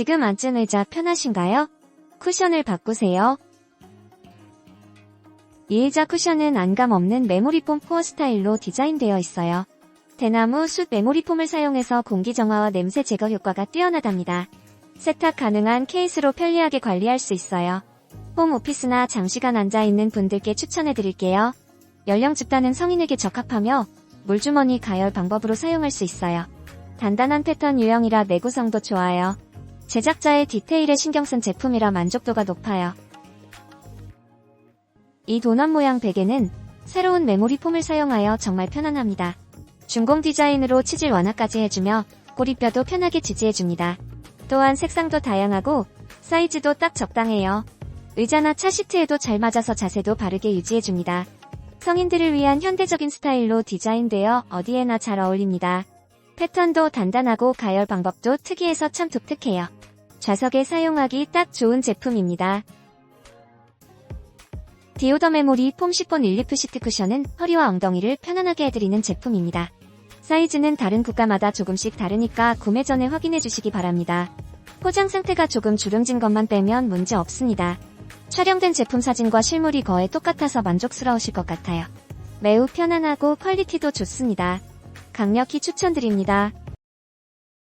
지금 앉은 의자 편하신가요? 쿠션을 바꾸세요. 이 의자 쿠션은 안감 없는 메모리폼 코어 스타일로 디자인되어 있어요. 대나무 숯 메모리폼을 사용해서 공기 정화와 냄새 제거 효과가 뛰어나답니다. 세탁 가능한 케이스로 편리하게 관리할 수 있어요. 홈 오피스나 장시간 앉아있는 분들께 추천해드릴게요. 연령 집단은 성인에게 적합하며 물주머니 가열 방법으로 사용할 수 있어요. 단단한 패턴 유형이라 내구성도 좋아요. 제작자의 디테일에 신경 쓴 제품이라 만족도가 높아요. 이 도넛 모양 베개는 새로운 메모리 폼을 사용하여 정말 편안합니다. 중공 디자인으로 치질 완화까지 해주며 꼬리뼈도 편하게 지지해줍니다. 또한 색상도 다양하고 사이즈도 딱 적당해요. 의자나 차 시트에도 잘 맞아서 자세도 바르게 유지해줍니다. 성인들을 위한 현대적인 스타일로 디자인되어 어디에나 잘 어울립니다. 패턴도 단단하고 가열 방법도 특이해서 참 독특해요. 좌석에 사용하기 딱 좋은 제품입니다. 디오더 메모리 폼 10번 릴리프 시트 쿠션은 허리와 엉덩이를 편안하게 해드리는 제품입니다. 사이즈는 다른 국가마다 조금씩 다르니까 구매 전에 확인해 주시기 바랍니다. 포장 상태가 조금 주름진 것만 빼면 문제 없습니다. 촬영된 제품 사진과 실물이 거의 똑같아서 만족스러우실 것 같아요. 매우 편안하고 퀄리티도 좋습니다. 강력히 추천드립니다.